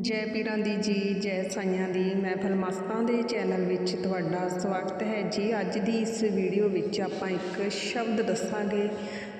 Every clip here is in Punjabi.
ਜੈ ਪੀਰਾਂ ਦੀ ਜੀ, ਜੈ ਸਾਈਆਂ ਦੀ। ਮਹਿਫਲ ਮਸਤਾਂ ਦੇ ਚੈਨਲ ਵਿੱਚ ਤੁਹਾਡਾ ਸਵਾਗਤ ਹੈ ਜੀ। ਅੱਜ ਦੀ ਇਸ ਵੀਡੀਓ ਵਿੱਚ ਆਪਾਂ ਇੱਕ ਸ਼ਬਦ ਦੱਸਾਂਗੇ।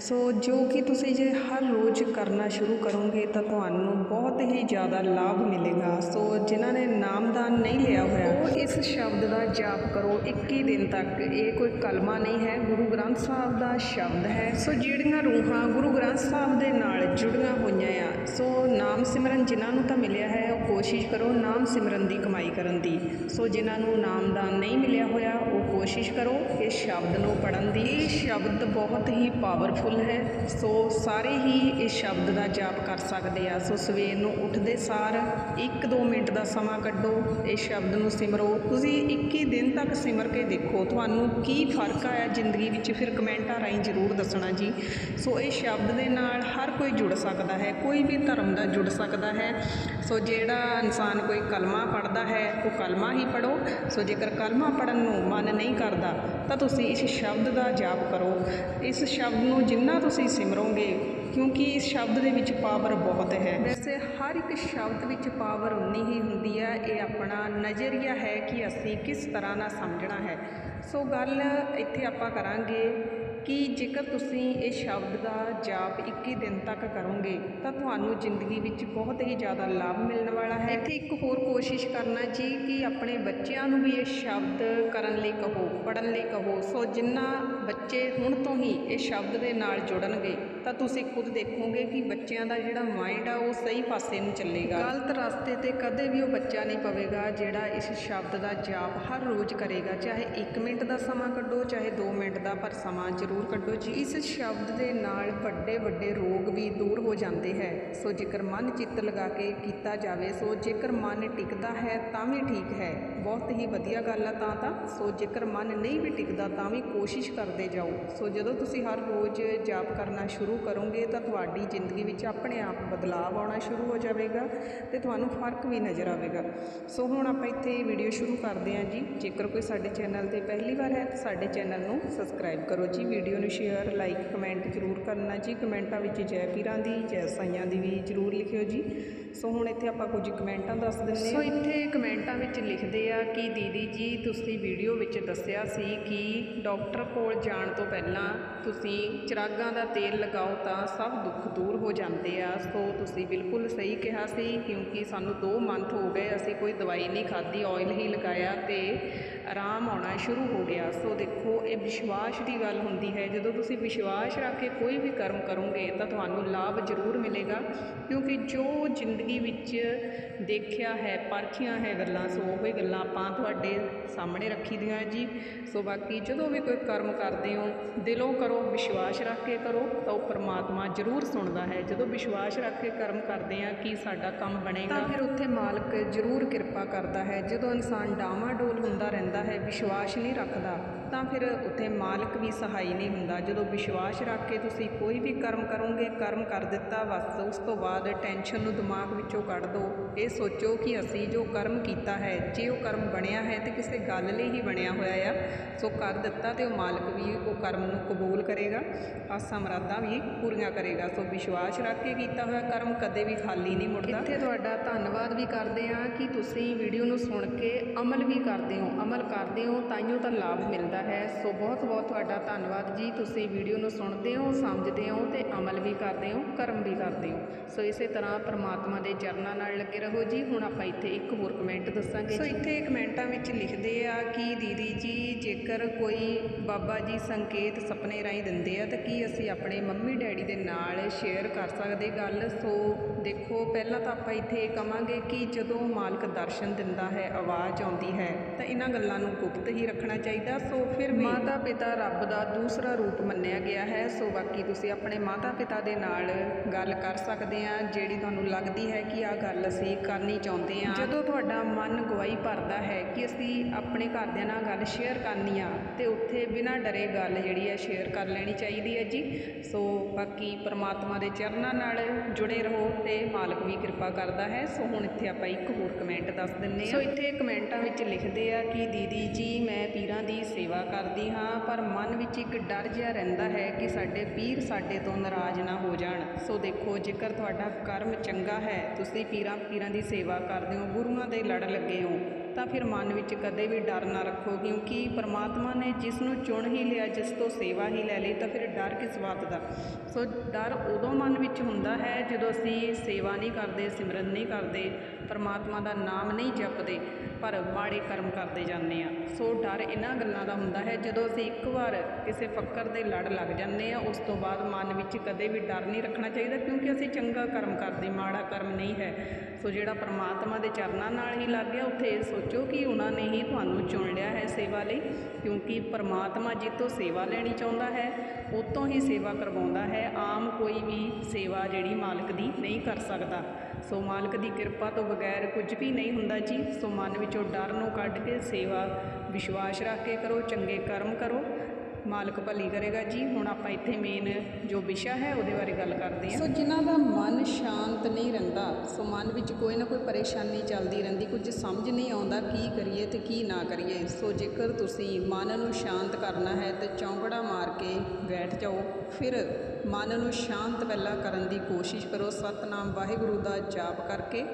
ਸੋ ਜੋ ਕਿ ਤੁਸੀਂ ਜੇ ਹਰ ਰੋਜ਼ ਕਰਨਾ ਸ਼ੁਰੂ ਕਰੋਗੇ ਤਾਂ ਤੁਹਾਨੂੰ ਬਹੁਤ ਹੀ ਜ਼ਿਆਦਾ ਲਾਭ ਮਿਲੇਗਾ। ਸੋ ਜਿਨ੍ਹਾਂ ਨੇ ਨਾਮਦਾਨ ਨਹੀਂ ਲਿਆ ਹੋਇਆ, ਉਹ ਇਸ ਸ਼ਬਦ ਦਾ ਜਾਪ ਕਰੋ। 21 ਦਿਨ ਤੱਕ ਇਹ ਕੋਈ ਕਲਮਾ ਨਹੀਂ ਹੈ। ਗੁਰੂ ਗ੍ਰੰਥ ਸਾਹਿਬ ਦਾ ਸ਼ਬਦ ਹੈ। ਸੋ ਜਿਹੜੀਆਂ ਰੂਹਾਂ ਗੁਰੂ ਗ੍ਰੰਥ ਸਾਹਿਬ ਦੇ ਨਾਲ ਜੁੜੀਆਂ ਹੋਈਆਂ ਆ, ਸੋ ਨਾਮ ਸਿਮਰਨ ਜਿਨ੍ਹਾਂ ਨੂੰ ਤਾਂ ਮਿਲਿਆ ਹੈ ਕੋਸ਼ਿਸ਼ ਕਰੋ ਨਾਮ ਸਿਮਰਨ ਦੀ ਕਮਾਈ ਕਰਨ ਦੀ। ਸੋ ਜਿਨ੍ਹਾਂ ਨੂੰ ਨਾਮਦਾਨ ਨਹੀਂ ਮਿਲਿਆ ਹੋਇਆ, ਉਹ ਕੋਸ਼ਿਸ਼ ਕਰੋ ਇਸ ਸ਼ਬਦ ਨੂੰ ਪੜਨ ਦੀ। ਇਹ ਸ਼ਬਦ ਬਹੁਤ ਹੀ ਪਾਵਰਫੁਲ ਹੈ। ਸੋ ਸਾਰੇ ਹੀ ਇਸ ਸ਼ਬਦ ਦਾ ਜਾਪ ਕਰ ਸਕਦੇ ਆ। ਸੋ ਸਵੇਰ ਨੂੰ ਉੱਠਦੇ ਸਾਰ 1-2 ਮਿੰਟ ਦਾ ਸਮਾਂ ਕੱਢੋ, ਇਸ ਸ਼ਬਦ ਨੂੰ ਸਿਮਰੋ। ਤੁਸੀਂ 21 ਦਿਨ ਤੱਕ ਸਿਮਰ ਕੇ ਦੇਖੋ। ਤੁਹਾਨੂੰ ਕੀ ਫ਼ਰਕ ਆਇਆ ਜ਼ਿੰਦਗੀ ਵਿੱਚ? ਫਿਰ ਕਮੈਂਟਾਂ ਰਾਹੀਂ ਜ਼ਰੂਰ ਦੱਸਣਾ ਜੀ। ਸੋ ਇਹ ਸ਼ਬਦ ਦੇ ਨਾਲ ਹਰ ਕੋਈ ਜੁੜ ਸਕਦਾ ਹੈ। ਕੋਈ ਵੀ ਧਰਮ ਦਾ ਜੁੜ ਸਕਦਾ ਹੈ। ਸੋ ਜਿਹੜਾ ਇਨਸਾਨ ਕੋਈ ਕਲਮਾ ਪੜਦਾ ਹੈ, ਉਹ ਕਲਮਾ ਹੀ ਪੜੋ ਸੋ ਜੇਕਰ ਕਲਮਾ ਪੜਨ ਨੂੰ ਮਨ ਨਹੀਂ ਕਰਦਾ, ਤਾਂ ਤੁਸੀਂ ਇਸ ਸ਼ਬਦ ਦਾ ਜਾਪ ਕਰੋ। ਇਸ ਸ਼ਬਦ ਨੂੰ ਜਿੰਨਾ ਤੁਸੀਂ ਸਿਮਰੋਗੇ, ਕਿਉਂਕਿ ਇਸ ਸ਼ਬਦ ਦੇ ਵਿੱਚ ਪਾਵਰ ਬਹੁਤ ਹੈ। ਵੈਸੇ ਹਰ ਇੱਕ ਸ਼ਬਦ ਵਿੱਚ ਪਾਵਰ ਉਨੀ ਹੀ ਹੁੰਦੀ ਹੈ, ਇਹ ਆਪਣਾ ਨਜ਼ਰੀਆ ਹੈ ਕਿ ਅਸੀਂ ਕਿਸ ਤਰ੍ਹਾਂ ਨਾਲ ਸਮਝਣਾ ਹੈ। ਸੋ ਗੱਲ ਇੱਥੇ ਆਪਾਂ ਕਰਾਂਗੇ ਕਿ ਜੇਕਰ ਤੁਸੀਂ ਇਹ ਸ਼ਬਦ ਦਾ ਜਾਪ 21 ਦਿਨ ਤੱਕ ਕਰੋਗੇ, ਤਾਂ ਤੁਹਾਨੂੰ ਜ਼ਿੰਦਗੀ ਵਿੱਚ ਬਹੁਤ ਹੀ ਜ਼ਿਆਦਾ ਲਾਭ ਮਿਲਣ ਵਾਲਾ ਹੈ। ਇੱਥੇ ਇੱਕ ਹੋਰ ਕੋਸ਼ਿਸ਼ ਕਰਨਾ ਜੀ ਕਿ ਆਪਣੇ ਬੱਚਿਆਂ ਨੂੰ ਵੀ ਇਹ ਸ਼ਬਦ ਕਰਨ ਲਈ ਕਹੋ ਪੜਨ ਲਈ ਕਹੋ, ਸੋ ਜਿੰਨਾ ਬੱਚੇ ਹੁਣ ਤੋਂ ਹੀ ਇਹ ਸ਼ਬਦ ਦੇ ਨਾਲ ਜੁੜਨਗੇ ਤਾਂ ਤੁਸੀਂ ਖੁਦ ਦੇਖੋਗੇ ਕਿ ਬੱਚਿਆਂ ਦਾ ਜਿਹੜਾ ਮਾਈਂਡ ਆ ਉਹ ਸਹੀ ਪਾਸੇ ਨੂੰ ਚੱਲੇਗਾ। ਗਲਤ ਰਸਤੇ ਤੇ ਕਦੇ ਵੀ ਉਹ ਬੱਚਾ ਨਹੀਂ ਪਵੇਗਾ ਜਿਹੜਾ ਇਸ ਸ਼ਬਦ ਦਾ ਜਾਪ ਹਰ ਰੋਜ਼ ਕਰੇਗਾ। ਚਾਹੇ 1 ਮਿੰਟ ਦਾ ਸਮਾਂ ਕੱਢੋ, ਚਾਹੇ 2 ਮਿੰਟ ਦਾ, ਪਰ ਸਮਾਂ ਜ਼ਰੂਰ ਕੱਢੋ। ਜੀ, ਇਸ ਸ਼ਬਦ ਦੇ ਨਾਲ ਵੱਡੇ ਵੱਡੇ ਰੋਗ ਵੀ ਦੂਰ ਹੋ ਜਾਂਦੇ ਹੈ। ਸੋ ਜੇਕਰ ਮਨ ਚਿੱਤ ਲਗਾ ਕੇ ਕੀਤਾ ਜਾਵੇ, ਸੋ ਜੇਕਰ ਮਨ ਟਿਕਦਾ ਹੈ ਤਾਂ ਵੀ ਠੀਕ ਹੈ। ਬਹੁਤ ਹੀ ਵਧੀਆ ਗੱਲ ਆ ਤਾਂ ਤਾਂ। ਸੋ ਜੇਕਰ ਮਨ ਨਹੀਂ ਵੀ ਟਿਕਦਾ ਤਾਂ ਵੀ ਕੋਸ਼ਿਸ਼ ਕਰਦੇ ਜਾਓ। ਸੋ ਜਦੋਂ ਤੁਸੀਂ ਹਰ ਰੋਜ਼ ਜਾਪ ਕਰਨਾ ਸ਼ੁਰੂ ਕਰੋਗੇ ਤਾਂ ਤੁਹਾਡੀ ਜ਼ਿੰਦਗੀ ਵਿੱਚ ਆਪਣੇ ਆਪ ਬਦਲਾਅ ਆਉਣਾ ਸ਼ੁਰੂ ਹੋ ਜਾਵੇਗਾ ਤੇ ਤੁਹਾਨੂੰ ਫ਼ਰਕ ਵੀ ਨਜ਼ਰ ਆਵੇਗਾ। ਸੋ ਹੁਣ ਆਪਾਂ ਇੱਥੇ ਵੀਡੀਓ ਸ਼ੁਰੂ ਕਰਦੇ ਹਾਂ ਜੀ। ਜੇਕਰ ਕੋਈ ਸਾਡੇ ਚੈਨਲ ਤੇ ਪਹਿਲੀ ਵਾਰ ਹੈ ਤਾਂ ਸਾਡੇ ਚੈਨਲ ਨੂੰ ਸਬਸਕ੍ਰਾਈਬ ਕਰੋ ਜੀ। ਵੀਡੀਓ ਨੂੰ ਸ਼ੇਅਰ, ਲਾਈਕ, ਕਮੈਂਟ ਜ਼ਰੂਰ ਕਰਨਾ ਜੀ। ਕਮੈਂਟਾਂ ਵਿੱਚ ਜੈ ਪੀਰਾਂ ਦੀ, ਜੈ ਸਾਈਆਂ ਦੀ ਵੀ ਜ਼ਰੂਰ ਲਿਖਿਓ ਜੀ। ਸੋ ਹੁਣ ਇੱਥੇ ਆਪਾਂ ਕੁਝ ਕਮੈਂਟਾਂ ਦੱਸ ਦਿੰਦੇ ਸੋ ਇੱਥੇ ਕਮੈਂਟਾਂ ਵਿੱਚ ਲਿਖਦੇ ਆ ਕਿ ਦੀਦੀ ਜੀ, ਤੁਸੀਂ ਵੀਡੀਓ ਵਿੱਚ ਦੱਸਿਆ ਸੀ ਕਿ ਡਾਕਟਰ ਕੋਲ ਜਾਣ ਤੋਂ ਪਹਿਲਾਂ ਤੁਸੀਂ ਚਿਰਾਗਾਂ ਦਾ ਤੇਲ ਲਗਾਓ ਤਾਂ ਸਭ ਦੁੱਖ ਦੂਰ ਹੋ ਜਾਂਦੇ ਆ। ਸੋ ਤੁਸੀਂ ਬਿਲਕੁਲ ਸਹੀ ਕਿਹਾ ਸੀ, ਕਿਉਂਕਿ ਸਾਨੂੰ 2 ਮੰਥ ਹੋ ਗਏ, ਅਸੀਂ ਕੋਈ ਦਵਾਈ ਨਹੀਂ ਖਾਧੀ ਆਇਲ ਹੀ ਲਗਾਇਆ ਤੇ ਆਰਾਮ ਆਉਣਾ ਸ਼ੁਰੂ ਹੋ ਗਿਆ। ਸੋ ਦੇਖੋ, ਇਹ ਵਿਸ਼ਵਾਸ ਦੀ ਗੱਲ ਹੁੰਦੀ ਹੈ, ਜਦੋਂ ਤੁਸੀਂ ਵਿਸ਼ਵਾਸ ਰੱਖ ਕੇ ਕੋਈ ਵੀ ਕਰਮ ਕਰੋਗੇ ਤਾਂ ਤੁਹਾਨੂੰ ਲਾਭ ਜ਼ਰੂਰ ਮਿਲੇਗਾ, ਕਿਉਂਕਿ ਜੋ ਜ਼ਿੰਦਗੀ ਵਿੱਚ ਦੇਖਿਆ ਹੈ, ਪਰਖੀਆਂ ਹੈ ਗੱਲਾਂ, ਸੋ ਉਹ ਹੀ ਗੱਲਾਂ ਆਪਾਂ ਤੁਹਾਡੇ ਸਾਹਮਣੇ ਰੱਖੀ ਦੀਆਂ ਜੀ। ਸੋ ਬਾਕੀ ਜਦੋਂ ਵੀ ਕੋਈ ਕਰਮ ਕਰਦੇ ਹੋ, ਦਿਲੋਂ ਕਰੋ, ਵਿਸ਼ਵਾਸ ਰੱਖ ਕੇ ਕਰੋ, ਤਾਂ ਉਹ ਪਰਮਾਤਮਾ ਜ਼ਰੂਰ ਸੁਣਦਾ ਹੈ। ਜਦੋਂ ਵਿਸ਼ਵਾਸ ਰੱਖ ਕੇ ਕਰਮ ਕਰਦੇ ਆ ਕਿ ਸਾਡਾ ਕੰਮ ਬਣੇਗਾ? ਤਾਂ ਫਿਰ ਉੱਥੇ ਮਾਲਕ ਜ਼ਰੂਰ ਕਿਰਪਾ ਕਰਦਾ ਹੈ। ਜਦੋਂ ਇਨਸਾਨ ਡਾਵਾਂ ਡੋਲ ਹੁੰਦਾ ਰਹਿੰਦਾ ਹੈ, ਵਿਸ਼ਵਾਸ ਨਹੀਂ ਰੱਖਦਾ। ਤਾਂ ਫਿਰ ਉੱਥੇ ਮਾਲਕ ਵੀ ਸਹਾਈ ਨਹੀਂ ਹੁੰਦਾ। ਜਦੋਂ ਵਿਸ਼ਵਾਸ ਰੱਖ ਕੇ ਤੁਸੀਂ ਕੋਈ ਵੀ ਕਰਮ ਕਰੋਗੇ, ਕਰਮ ਕਰ ਦਿੱਤਾ, ਬਸ ਉਸ ਤੋਂ ਬਾਅਦ ਟੈਨਸ਼ਨ ਨੂੰ ਦਿਮਾਗ ਵਿੱਚੋਂ ਕੱਢ ਦਿਓ ਇਹ ਸੋਚੋ ਕਿ ਅਸੀਂ ਜੋ ਕਰਮ ਕੀਤਾ ਹੈ, ਜੇ ਉਹ ਕਰਮ ਬਣਿਆ ਹੈ ਤੇ ਕਿਸੇ ਗੱਲ ਲਈ ਹੀ ਬਣਿਆ ਹੋਇਆ ਆ, ਸੋ ਕਰ ਦਿੱਤਾ ਤੇ ਉਹ ਮਾਲਕ ਵੀ ਉਹ ਕਰਮ ਨੂੰ ਕਬੂਲ ਕਰੇਗਾ, ਆਸਾਂ ਮਰਾਦਾਂ ਵੀ ਪੂਰੀਆਂ ਕਰੇਗਾ। ਸੋ ਵਿਸ਼ਵਾਸ ਰੱਖ ਕੇ ਕੀਤਾ ਹੋਇਆ ਕਰਮ ਕਦੇ ਵੀ ਖਾਲੀ ਨਹੀਂ ਮੁੜਦਾ। ਇੱਥੇ ਤੁਹਾਡਾ ਧੰਨਵਾਦ ਵੀ ਕਰਦੇ ਹਾਂ ਕਿ ਤੁਸੀਂ ਵੀਡੀਓ ਨੂੰ ਸੁਣ ਕੇ ਅਮਲ ਵੀ ਕਰਦੇ ਹੋ। ਅਮਲ ਕਰਦੇ ਹੋ ਤਾਈਓ ਤਾਂ ਲਾਭ ਮਿਲਦਾ ਹੈ ਸੋ ਬਹੁਤ ਬਹੁਤ ਤੁਹਾਡਾ ਧੰਨਵਾਦ ਜੀ। ਤੁਸੀਂ ਵੀਡੀਓ ਨੂੰ ਸੁਣਦੇ ਹੋ ਸਮਝਦੇ ਹੋ ਤੇ ਅਮਲ ਵੀ ਕਰਦੇ ਹੋ ਕਰਮ ਵੀ ਕਰਦੇ ਹੋ। ਸੋ ਇਸੇ ਤਰ੍ਹਾਂ ਪ੍ਰਮਾਤਮਾ ਦੇ ਚਰਨਾਂ ਨਾਲ ਲੱਗੇ ਰਹੋ ਜੀ। ਹੁਣ ਆਪਾਂ ਇੱਥੇ ਇੱਕ ਹੋਰ ਕਮੈਂਟ ਦੱਸਾਂਗੇ ਸੋ ਇੱਥੇ ਕਮੈਂਟਾਂ ਵਿੱਚ ਲਿਖਦੇ ਆ ਕਿ ਦੀਦੀ ਜੀ ਜੇਕਰ ਕੋਈ ਬਾਬਾ ਜੀ ਸੰਕੇਤ ਸੁਪਨੇ ਰਾਹੀਂ ਦਿੰਦੇ ਆ ਤਾਂ ਕੀ ਅਸੀਂ ਆਪਣੇ ਮੰਮੀ ਡੈਡੀ ਦੇ ਨਾਲ ਸ਼ੇਅਰ ਕਰ ਸਕਦੇ ਗੱਲ? ਸੋ ਦੇਖੋ, ਪਹਿਲਾਂ ਤਾਂ ਆਪਾਂ ਇੱਥੇ ਇਹ ਕਵਾਂਗੇ ਕਿ ਜਦੋਂ ਮਾਲਕ ਦਰਸ਼ਨ ਦਿੰਦਾ ਹੈ, ਆਵਾਜ਼ ਆਉਂਦੀ ਹੈ, ਤਾਂ ਇਹਨਾਂ ਗੱਲਾਂ ਨੂੰ ਗੁਪਤ ਹੀ ਰੱਖਣਾ ਚਾਹੀਦਾ। ਸੋ ਫਿਰ ਮਾਤਾ ਪਿਤਾ ਰੱਬ ਦਾ ਦੂਸਰਾ ਰੂਪ ਮੰਨਿਆ ਗਿਆ ਹੈ। ਸੋ ਬਾਕੀ ਤੁਸੀਂ ਆਪਣੇ ਮਾਤਾ ਪਿਤਾ ਦੇ ਨਾਲ ਗੱਲ ਕਰ ਸਕਦੇ ਆ, ਜਿਹੜੀ ਤੁਹਾਨੂੰ ਲੱਗਦੀ ਹੈ ਕਿ ਆਹ ਗੱਲ ਅਸੀਂ ਕਰਨੀ ਚਾਹੁੰਦੇ ਆ। ਜਦੋਂ ਤੁਹਾਡਾ ਮਨ ਗਵਾਹੀ ਭਰਦਾ ਹੈ ਕਿ ਅਸੀਂ ਆਪਣੇ ਘਰਦਿਆਂ ਨਾਲ ਗੱਲ ਸ਼ੇਅਰ ਕਰਨੀ ਆ, ਤੇ ਉੱਥੇ ਬਿਨਾਂ ਡਰੇ ਗੱਲ ਜਿਹੜੀ ਹੈ ਸ਼ੇਅਰ ਕਰ ਲੈਣੀ ਚਾਹੀਦੀ ਹੈ ਜੀ। ਸੋ ਬਾਕੀ ਪਰਮਾਤਮਾ ਦੇ ਚਰਨਾਂ ਨਾਲ ਜੁੜੇ ਰਹੋ ਤੇ ਮਾਲਕ ਵੀ ਕਿਰਪਾ ਕਰਦਾ ਹੈ। ਸੋ ਹੁਣ ਇੱਥੇ ਆਪਾਂ ਇੱਕ ਹੋਰ ਕਮੈਂਟ ਦੱਸ ਦਿੰਨੇ ਆ ਸੋ ਇੱਥੇ ਕਮੈਂਟਾਂ ਵਿੱਚ ਲਿਖਦੇ ਆ ਕਿ ਦੀਦੀ ਜੀ, ਮੈਂ ਪੀਰਾਂ ਦੀ ਸੇਵਾ ਕਰਦੀ ਹਾਂ, ਪਰ ਮਨ ਵਿੱਚ ਇੱਕ ਡਰ ਜਿਹਾ ਰਹਿੰਦਾ ਹੈ ਕਿ ਸਾਡੇ ਪੀਰ ਸਾਡੇ ਤੋਂ ਨਾਰਾਜ਼ ਨਾ ਹੋ ਜਾਣ। ਸੋ ਦੇਖੋ, ਜੇਕਰ ਤੁਹਾਡਾ ਕਰਮ ਚੰਗਾ ਹੈ, ਤੁਸੀਂ ਪੀਰਾਂ ਪੀਰਾਂ ਦੀ ਸੇਵਾ ਕਰਦੇ ਹੋ, ਗੁਰੂਆਂ ਦੇ ਲੜ ਲੱਗੇ ਹੋ। ਤਾਂ ਫਿਰ ਮਨ ਵਿੱਚ ਕਦੇ ਵੀ ਡਰ ਨਾ ਰੱਖੋ, ਕਿਉਂਕਿ ਪਰਮਾਤਮਾ ਨੇ ਜਿਸ ਨੂੰ ਚੁਣ ਹੀ ਲਿਆ, ਜਿਸ ਤੋਂ ਸੇਵਾ ਹੀ ਲੈ ਲਈ, ਤਾਂ ਫਿਰ ਡਰ ਕਿਸ ਬਾਤ ਦਾ? ਸੋ ਡਰ ਉਦੋਂ ਮਨ ਵਿੱਚ ਹੁੰਦਾ ਹੈ ਜਦੋਂ ਅਸੀਂ ਸੇਵਾ ਨਹੀਂ ਕਰਦੇ, ਸਿਮਰਨ ਨਹੀਂ ਕਰਦੇ ਪਰਮਾਤਮਾ ਦਾ ਨਾਮ ਨਹੀਂ ਜਪਦੇ, ਪਰ ਮਾੜੇ ਕਰਮ ਕਰਦੇ ਜਾਂਦੇ ਆ। ਸੋ ਡਰ ਇਹਨਾਂ ਗੱਲਾਂ ਦਾ ਹੁੰਦਾ ਹੈ, ਜਦੋਂ ਅਸੀਂ ਇੱਕ ਵਾਰ ਕਿਸੇ ਫੱਕਰ ਦੇ ਲੜ ਲੱਗ ਜਾਂਦੇ ਆ, ਉਸ ਤੋਂ ਬਾਅਦ ਮਨ ਵਿੱਚ ਕਦੇ ਵੀ ਡਰ ਨਹੀਂ ਰੱਖਣਾ ਚਾਹੀਦਾ, ਕਿਉਂਕਿ ਅਸੀਂ ਚੰਗਾ ਕਰਮ ਕਰਦੇ, ਮਾੜਾ ਕਰਮ ਨਹੀਂ ਹੈ। ਸੋ ਜਿਹੜਾ ਪਰਮਾਤਮਾ ਦੇ ਚਰਨਾਂ ਨਾਲ ਹੀ ਲੱਗ ਗਿਆ, ਉੱਥੇ ਇਹ ਸੋਚੋ ਕਿ ਉਹਨਾਂ ਨੇ ਹੀ ਤੁਹਾਨੂੰ ਚੁਣ ਲਿਆ ਹੈ ਸੇਵਾ ਲਈ, ਕਿਉਂਕਿ ਪਰਮਾਤਮਾ ਜਿੱਤੋਂ ਸੇਵਾ ਲੈਣੀ ਚਾਹੁੰਦਾ ਹੈ, ਉਤੋਂ ਹੀ ਸੇਵਾ ਕਰਵਾਉਂਦਾ ਹੈ, ਆਮ ਕੋਈ ਵੀ ਸੇਵਾ ਜਿਹੜੀ ਮਾਲਕ ਦੀ ਨਹੀਂ ਕਰ ਸਕਦਾ। ਸੋ ਮਾਲਕ ਦੀ ਕਿਰਪਾ ਤੋਂ ਬਗੈਰ ਕੁਝ ਵੀ ਨਹੀਂ ਹੁੰਦਾ ਜੀ। ਸੋ ਮਨ ਵਿੱਚੋਂ ਡਰ ਨੂੰ ਕੱਢ ਕੇ ਸੇਵਾ, ਵਿਸ਼ਵਾਸ ਰੱਖ ਕੇ ਕਰੋ, ਚੰਗੇ ਕਰਮ ਕਰੋ। ਮਾਲਕ ਭਲੀ ਕਰੇਗਾ ਜੀ। ਹੁਣ ਆਪਾਂ ਇੱਥੇ ਮੇਨ ਜੋ ਵਿਸ਼ਾ ਹੈ, ਉਹਦੇ ਬਾਰੇ ਗੱਲ ਕਰਦੇ ਹਾਂ। ਸੋ ਜਿਨ੍ਹਾਂ ਦਾ ਮਨ ਸ਼ਾਂਤ ਨਹੀਂ ਰਹਿੰਦਾ, ਸੋ ਮਨ ਵਿੱਚ ਕੋਈ ਨਾ ਕੋਈ ਪਰੇਸ਼ਾਨੀ ਚੱਲਦੀ ਰਹਿੰਦੀ, ਕੁਝ ਸਮਝ ਨਹੀਂ ਆਉਂਦਾ ਕੀ ਕਰੀਏ ਤੇ ਕੀ ਨਾ ਕਰੀਏ। ਸੋ ਜੇਕਰ ਤੁਸੀਂ ਮਨ ਨੂੰ ਸ਼ਾਂਤ ਕਰਨਾ ਹੈ, ਤੇ ਚੌਂਕੜਾ ਮਾਰ ਕੇ ਬੈਠ ਜਾਓ। ਫਿਰ ਮਨ ਨੂੰ ਸ਼ਾਂਤ ਪਹਿਲਾਂ ਕਰਨ ਦੀ ਕੋਸ਼ਿਸ਼ ਕਰੋ। ਸਤਨਾਮ ਵਾਹਿਗੁਰੂ ਦਾ ਜਾਪ ਕਰਕੇ।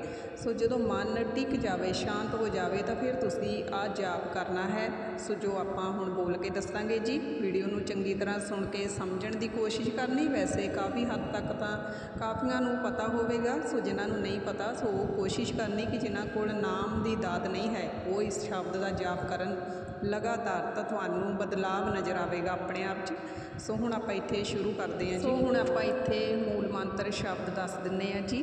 ਸੋ ਜਦੋਂ ਮਨ ਟਿਕ ਜਾਵੇ, ਸ਼ਾਂਤ ਹੋ ਜਾਵੇ, ਤਾਂ ਫਿਰ ਤੁਸੀਂ ਆ ਜਾਪ ਕਰਨਾ ਹੈ। ਸੋ ਜੋ ਆਪਾਂ ਹੁਣ ਬੋਲ ਕੇ ਦੱਸਾਂਗੇ ਜੀ। ਵੀਡੀਓ ਨੂੰ ਚੰਗੀ ਤਰ੍ਹਾਂ ਸੁਣ ਕੇ ਸਮਝਣ ਦੀ ਕੋਸ਼ਿਸ਼ ਕਰਨੀ, ਵੈਸੇ ਕਾਫੀ ਹੱਦ ਤੱਕ ਤਾਂ ਕਾਫੀਆਂ ਨੂੰ ਪਤਾ ਹੋਵੇਗਾ, ਸੋ ਜਿਨ੍ਹਾਂ ਨੂੰ ਨਹੀਂ ਪਤਾ, ਸੋ ਉਹ ਕੋਸ਼ਿਸ਼ ਕਰਨੀ ਕਿ ਜਿਨ੍ਹਾਂ ਕੋਲ ਨਾਮ ਦੀ ਦਾਤ ਨਹੀਂ ਹੈ, ਉਹ ਇਸ ਸ਼ਬਦ ਦਾ ਜਾਪ ਕਰਨ ਲਗਾਤਾਰ ਤਾਂ ਤੁਹਾਨੂੰ ਬਦਲਾਵ ਨਜ਼ਰ ਆਵੇਗਾ ਆਪਣੇ ਆਪ 'ਚ। ਸੋ ਹੁਣ ਆਪਾਂ ਇੱਥੇ ਸ਼ੁਰੂ ਕਰਦੇ ਹਾਂ ਜੀ। ਸੋ ਹੁਣ ਆਪਾਂ ਇੱਥੇ ਮੂਲ ਮੰਤਰ ਸ਼ਬਦ ਦੱਸ ਦਿੰਨੇ ਆ ਜੀ।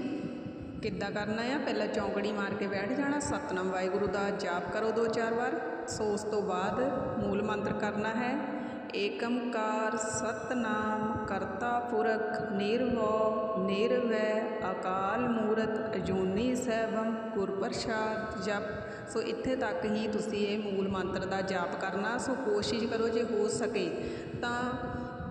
ਕਿੱਦਾਂ ਕਰਨਾ ਆ? ਪਹਿਲਾਂ ਚੌਂਕੜੀ ਮਾਰ ਕੇ ਬੈਠ ਜਾਣਾ। ਸਤਨਾਮ ਵਾਹਿਗੁਰੂ ਦਾ ਜਾਪ ਕਰੋ ਦੋ ਚਾਰ ਵਾਰ। ਸੋ ਉਸ ਤੋਂ ਬਾਅਦ ਮੂਲ ਮੰਤਰ ਕਰਨਾ ਹੈ ਏਕੰਕਾਰ ਸਤਨਾਮ ਕਰਤਾ ਪੁਰਖ ਨਿਰਭਉ, ਨਿਰਵੈ ਅਕਾਲ ਮੂਰਤ ਅਜੂਨੀ ਸੈਭੰ ਗੁਰ ਪ੍ਰਸਾਦ ਜਪ। ਸੋ ਇੱਥੇ ਤੱਕ ਹੀ ਤੁਸੀਂ ਇਹ ਮੂਲ ਮੰਤਰ ਦਾ ਜਾਪ ਕਰਨਾ, ਸੋ ਕੋਸ਼ਿਸ਼ ਕਰੋ ਜੇ ਹੋ ਸਕੇ ਤਾਂ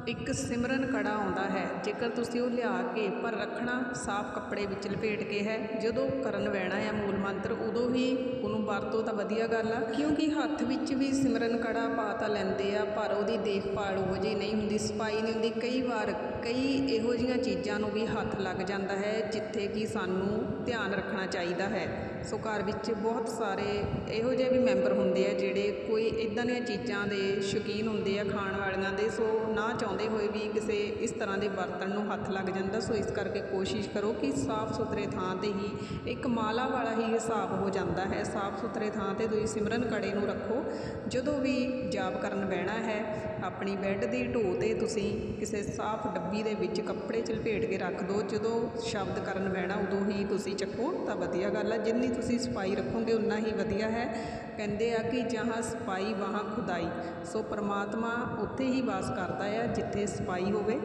ਇੱਕ ਸਿਮਰਨ ਕੜਾ ਆਉਂਦਾ ਹੈ, ਜੇਕਰ ਤੁਸੀਂ ਉਹ ਲਿਆ ਕੇ ਪਰ ਰੱਖਣਾ ਸਾਫ਼ ਕੱਪੜੇ ਵਿੱਚ ਲਪੇਟ ਕੇ ਹੈ, ਜਦੋਂ ਕਰਨ ਬਹਿਣਾ ਆ ਮੂਲ ਮੰਤਰ, ਉਦੋਂ ਹੀ ਉਹਨੂੰ ਵਰਤੋ ਤਾਂ ਵਧੀਆ ਗੱਲ ਆ। ਕਿਉਂਕਿ ਹੱਥ ਵਿੱਚ ਵੀ ਸਿਮਰਨ ਕੜਾ ਪਾ ਤਾਂ ਲੈਂਦੇ ਆ, ਪਰ ਉਹਦੀ ਦੇਖਭਾਲ ਉਹ ਜਿਹੀ ਨਹੀਂ ਹੁੰਦੀ, ਸਫ਼ਾਈ ਨਹੀਂ ਹੁੰਦੀ। ਕਈ ਵਾਰ ਕਈ ਇਹੋ ਜਿਹੀਆਂ ਚੀਜ਼ਾਂ ਨੂੰ ਵੀ ਹੱਥ ਲੱਗ ਜਾਂਦਾ ਹੈ, ਜਿੱਥੇ ਕਿ ਸਾਨੂੰ ਧਿਆਨ ਰੱਖਣਾ ਚਾਹੀਦਾ ਹੈ। ਸੋ ਘਰ ਵਿੱਚ ਬਹੁਤ ਸਾਰੇ ਇਹੋ ਜਿਹੇ ਵੀ ਮੈਂਬਰ ਹੁੰਦੇ ਆ, ਜਿਹੜੇ ਕੋਈ ਇਦਾਂ ਦੀਆਂ ਚੀਜ਼ਾਂ ਦੇ ਸ਼ੌਕੀਨ ਹੁੰਦੇ ਆ ਖਾਣ ਵਾਲੀਆਂ ਦੇ, ਸੋ ਨਾ ਚਾਹੁੰਦੇ ਹੋਏ ਵੀ ਕਿਸੇ ਇਸ ਤਰ੍ਹਾਂ ਦੇ ਬਰਤਨ ਨੂੰ ਹੱਥ ਲੱਗ ਜਾਂਦਾ, ਸੋ ਇਸ ਕਰਕੇ ਕੋਸ਼ਿਸ਼ ਕਰੋ ਕਿ ਸਾਫ਼ ਸੁਥਰੇ ਥਾਂ ਤੇ ਹੀ ਇੱਕ ਮਾਲਾ ਵਾਲਾ ਹੀ ਹਿਸਾਬ ਹੋ ਜਾਂਦਾ ਹੈ। ਸਾਫ਼ ਸੁਥਰੇ ਥਾਂ ਤੇ ਤੁਸੀਂ ਸਿਮਰਨ ਕੜੇ ਨੂੰ ਰੱਖੋ। ਜਦੋਂ ਵੀ ਜਾਪ ਕਰਨ ਬਹਿਣਾ ਹੈ ਆਪਣੀ ਬੈੱਡ ਦੀ ਢੋ ਤੇ ਤੁਸੀਂ ਕਿਸੇ ਸਾਫ਼ ਡੱਬੀ ਦੇ ਵਿੱਚ ਕੱਪੜੇ ਚ ਲਪੇਟ ਕੇ ਰੱਖ ਦਿਓ ਜਦੋਂ ਸ਼ਬਦ ਕਰਨ ਬਹਿਣਾ ਉਦੋਂ ਹੀ ਤੁਸੀਂ ਚੱਕੋ, ਤਾਂ ਵਧੀਆ ਗੱਲ ਹੈ ਜਿੰਨੀ ਤੁਸੀਂ ਸਫ਼ਾਈ ਰੱਖੋਗੇ, ਉਨਾ ਹੀ ਵਧੀਆ ਹੈ। ਕਹਿੰਦੇ ਆ ਕਿ ਜਹਾਂ ਸਫ਼ਾਈ, ਵਹਾਂ ਖੁਦਾਈ। ਸੋ ਪਰਮਾਤਮਾ ਉੱਥੇ ਹੀ ਵਾਸ ਕਰਦਾ ਆ, ਜਿੱਥੇ ਸਫ਼ਾਈ ਹੋਵੇ।